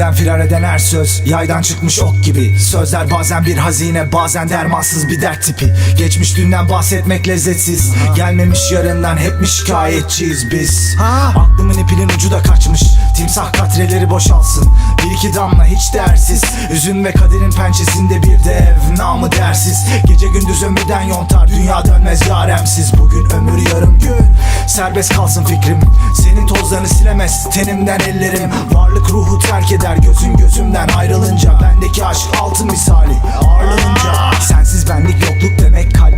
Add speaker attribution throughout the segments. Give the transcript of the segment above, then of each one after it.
Speaker 1: Firar eden her söz yaydan çıkmış ok gibi. Sözler bazen bir hazine bazen dermansız bir dert tipi. Geçmiş dünden bahsetmek lezzetsiz. Gelmemiş yarından hep mi şikayetçiyiz biz. Aklımın ipinin ucu da kaçmış. Timsah katreleri boşalsın. Bir iki damla hiç değersiz. Üzüm ve kaderin pençesinde bir dev Namı dersiz. Gece gündüz ömürden yontar Dünya dönmez yaremsiz. Bugün ömür yarım gün. Serbest kalsın fikrim. Senin tozlarını silemez tenimden ellerim. Varlık ruhu terk eder gözün gözümden ayrılınca Bendeki aşk altın misali ağırlanınca. Sensiz benlik yokluk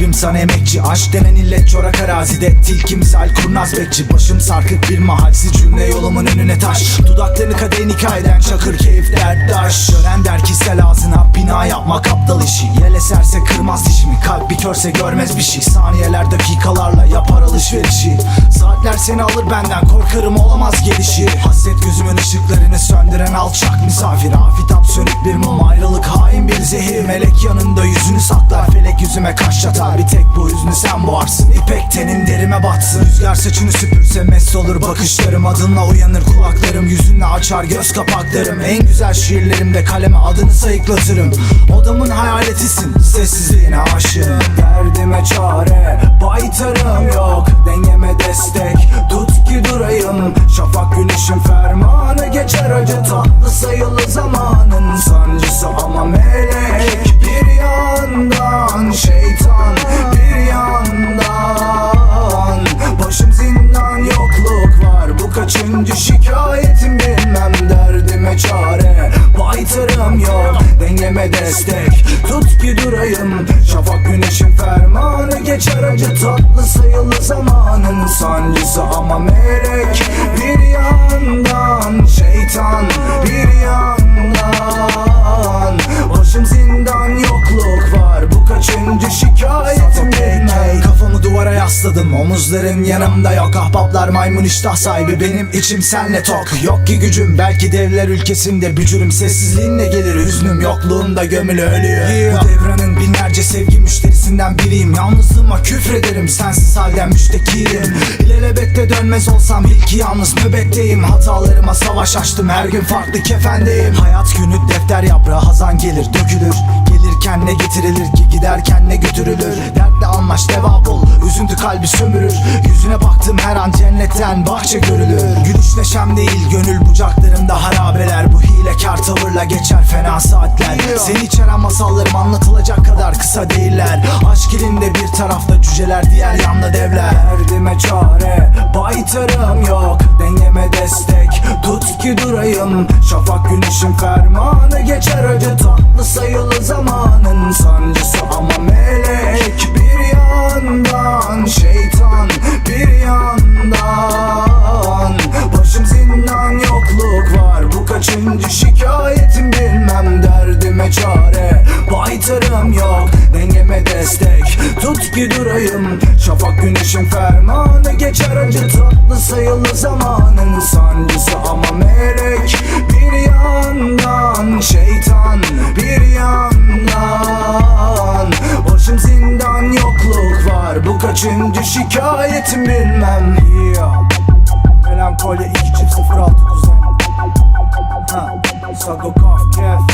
Speaker 1: kalbim sana emekçi. Aşk denen illet çorak arazide Tilki misal kurnaz bekçi. Başım sarkık bir mahalsiz cümle yolumun önüne taş. Dudaklarını kadehin hikayeden çakır keyif derttaş Gören der ki sel ağzına bina yapmak aptal işi. Yel eserse kırmaz dişimi. Kalp bir körse görmez bir şey. Saniyeler dakikalarla yapar alışverişi. Saatler seni alır benden. Korkarım olamaz gelişi. Hasret gözümün ışıklarını söndüren alçak misafir. Afitap sönük bir mum. Ayrılık hain bir zehir. Melek yanında yüzünü saklar. Felek yüzüme kaş çatar Bir tek bu hüznü sen boğarsın. İpek tenin derime batsın. Rüzgar saçını süpürse mest olur bakışlarım. Adınla uyanır kulaklarım. Yüzünle açar göz kapaklarım. En güzel şiirlerimde kaleme adını sayıklatırım. Odamın hayaletisin. Sessizliğine aşığım. Derdime çare kaçıncı şikayetim bilmem derdime çare. Baytarım yok dengeme destek. Tut ki durayım Şafak güneşin fermanı. Geçer acı tatlı sayılı zamanın sancısı ama melek yasladım omuzların yanımda yok. Ahbaplar maymun iştah sahibi benim içim senle tok. Yok ki gücüm belki devler ülkesinde bücürüm Sessizliğinle gelir hüznüm yokluğumda gömülü ölüyor Bu devranın binlerce sevgi müşterisinden biriyim. Yalnızlığıma küfrederim sensiz halden müştekiyim İlelebette dönmez olsam ilki yalnız nöbetteyim. Hatalarıma savaş açtım her gün farklı kefendeyim. Hayat günü defter yaprağı hazan gelir dökülür Gelirken ne getirilir ki? Giderken ne götürülür? Dertle anlaş deva bul üzüntü kalbi sömürür. Yüzüne baktım her an cennetten bahçe görülür. Gülüş neşem değil gönül bucaklarımda harabeler. Bu hilekar tavırla geçer fena saatler. Seni içeren masallarım anlatılacak kadar kısa değiller. Aşk elinde bir tarafta cüceler diğer yanda devler. Derdime çare baytarım yok Dengeme destek. Tut ki durayım Şafak güneşin fermanı. Geçer acı tatlı sayılı zamanın sancısı. Ama ki durayım. Şafak güneşin fermanı geçer acı tatlı sayılı zamanın sancısı ama melek Bir yandan şeytan bir yandan. Başım zindan yokluk var. Bu kaçıncı şikayetim bilmem. Yeah. Melankoli 2 çift 06 kuzen. Ha, Sago Kaf Kef